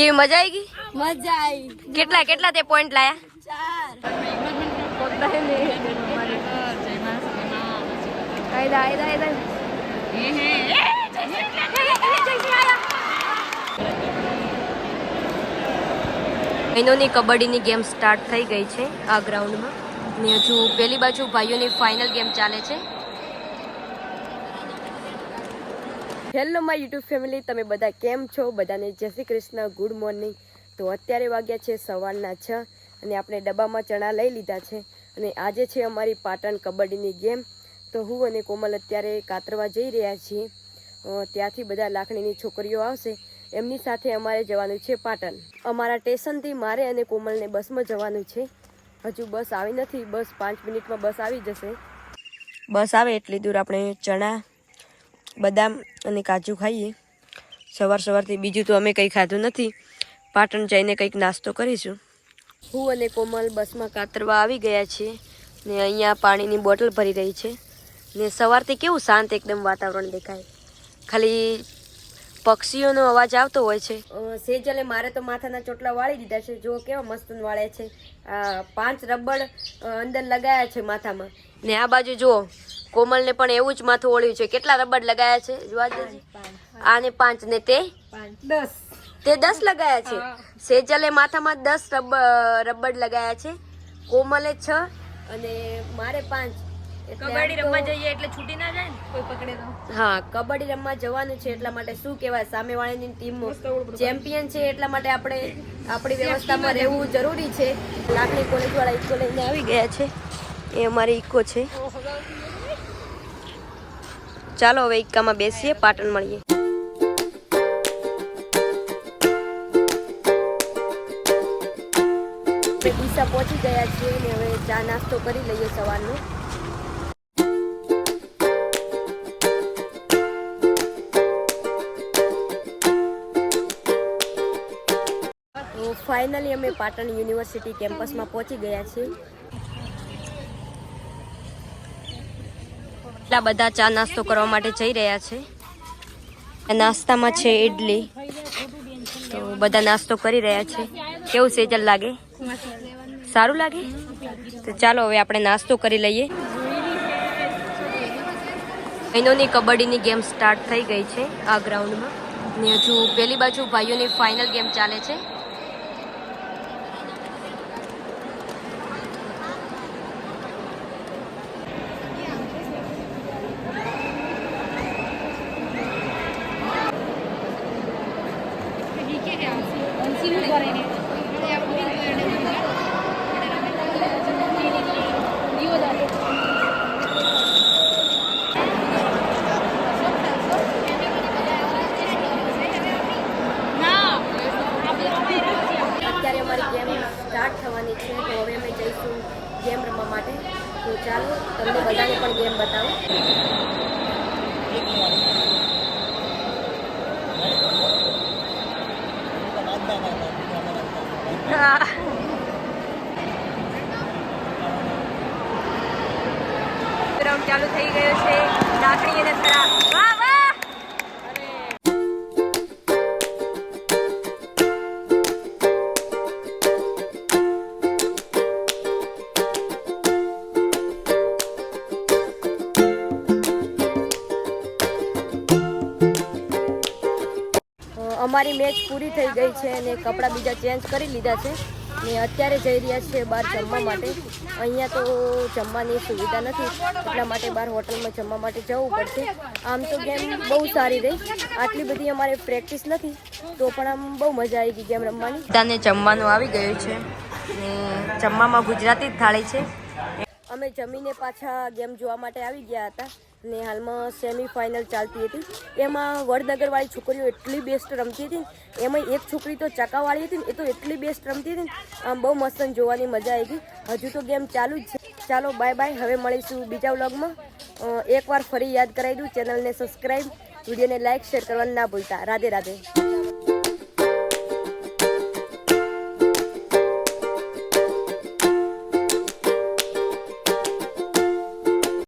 કેવી મજા આવી ગઈ? મજા આવી કેટલા કેટલા તે પોઈન્ટ લાયા? ચાર. બહેનોની કબડ્ડીની ગેમ સ્ટાર્ટ થઈ ગઈ છે આ ગ્રાઉન્ડમાં ને હજુ પહેલી બાજુ ભાઈઓની ફાઇનલ ગેમ ચાલે છે. Hello, my youtube family. તમે બધા કેમ છો? બધાને જય શ્રી કૃષ્ણ, ગુડ મોર્નિંગ. તો અત્યારે વાગ્યા છે સવારના છ અને આપણે ડબ્બામાં ચણા લઈ લીધા છે. અને આજે છે અમારી પાટણ કબડ્ડીની ગેમ. તો હું અને કોમલ અત્યારે કાતરવા જઈ રહ્યા છીએ. ત્યાંથી બધા લાખણીની છોકરીઓ આવશે. એમની સાથે અમારે જવાનું છે પાટણ. અમારા સ્ટેશનથી મારે અને કોમલને બસમાં જવાનું છે. હજુ બસ આવી નથી. બસ પાંચ મિનિટમાં બસ આવી જશે. બસ આવે એટલી દૂર આપણે ચણા બદામ અને કાજુ ખાઈએ. સવાર સવારથી બીજું તો અમે કંઈ ખાધું નથી. પાટણ જઈને કંઈક નાસ્તો કરીશું. હું અને કોમલ બસમાં કાતરવા આવી ગયા છીએ ને અહીંયા પાણીની બોટલ ભરી રહી છે ને સવારથી કેવું શાંત એકદમ વાતાવરણ દેખાય. ખાલી પક્ષીઓનો અવાજ આવતો હોય છે. સેજલે મારે તો માથાના ચોટલા વાળી દીધા છે. જો કેવા મસ્ત વાળે છે. આ પાંચ રબડ અંદર લગાયા છે માથામાં. ને આ બાજુ જુઓ કોમલને પણ એવું જ માથું ઓળ્યું છે. કેટલા રબડ લગાયા છે? જોવા દેજે. આને પાંચ ને તે? દસ. તે દસ લગાયા છે? સેજલે માથામાં દસ રબ રબડ લગાયા છે. કોમલે છ અને મારે પાંચ. કબડ્ડી રમવા જઈએ એટલે છૂટી ના જાય ને? કોઈ પકડે તો. હા કબડ્ડી રમવા જવાનું છે એટલા માટે શું કહેવાય? સામેવાળાની ટીમ ચેમ્પિયન છે એટલા માટે આપણે આપણી વ્યવસ્થામાં રહેવું જરૂરી છે. લાકડી કોલેજ વાળા ઇકો લઈને આવી ગયા છે. એ અમારી ઇકો છે. ચાલો હવે ઇક્કામાં બેસીએ, પાટણ મળીએ. ડીસા પહોંચી ગયા છીએ ને હવે ચા નાસ્તો કરી લઈએ સવારનો. ફાઇનલી અમે પાટણ યુનિવર્સિટી કેમ્પસમાં પહોંચી ગયા છીએ. એટલા બધા ચા નાસ્તો કરવા માટે જઈ રહ્યા છે. નાસ્તામાં છે ઇડલી તો બધા નાસ્તો કરી રહ્યા છે. કેવું સેજલ લાગે? સારું લાગે? તો ચાલો હવે આપણે નાસ્તો કરી લઈએ. બહેનોની કબડ્ડીની ગેમ સ્ટાર્ટ થઈ ગઈ છે આ ગ્રાઉન્ડમાં. ને હજુ પેલી બાજુ ભાઈઓની ફાઇનલ ગેમ ચાલે છે. ગેમ રમવા માટે. તો ચાલો તમને બધાને પણ ગેમ બતાવું. રાઉન્ડ ચાલુ થઈ ગયો છે. લાકડી અને વાહ! અમારી મેચ પૂરી થઈ ગઈ છે અને કપડાં બીજા ચેન્જ કરી લીધા છે. ને અત્યારે જઈ રહ્યા છે બહાર જમવા માટે. અહીંયા તો જમવાની સુવિધા નથી. એટલા માટે બહાર હોટલમાં જમવા માટે જવું પડશે. આમ તો ગેમ બહુ સારી રહી. આટલી બધી અમારે પ્રેક્ટિસ નથી. તો પણ આમ બહુ મજા આવી ગઈ ગેમ રમવાની. બધાને જમવાનું આવી ગયું છે. ને જમવામાં ગુજરાતી જ થાળી છે. અમે જમીને પાછા ગેમ જોવા માટે આવી ગયા હતા ને હાલમાં સેમી ફાઇનલ ચાલતી હતી. એમાં વડનગરવાળી છોકરીઓ એટલી બેસ્ટ રમતી હતી એમાં એક છોકરી તો ચકાવાળી હતી ને એ તો એટલી બેસ્ટ રમતી હતી આમ બહુ મસ્ત જોવાની મજા આવી ગઈ. હજુ તો ગેમ ચાલુ જ છે. ચાલો બાય બાય હવે મળીશું બીજા વ્લોગમાં. એકવાર ફરી યાદ કરાવી દઉં. ચેનલને સબસ્ક્રાઈબ વિડીયોને લાઇક શેર કરવાનું ના ભૂલતા. રાધે રાધે.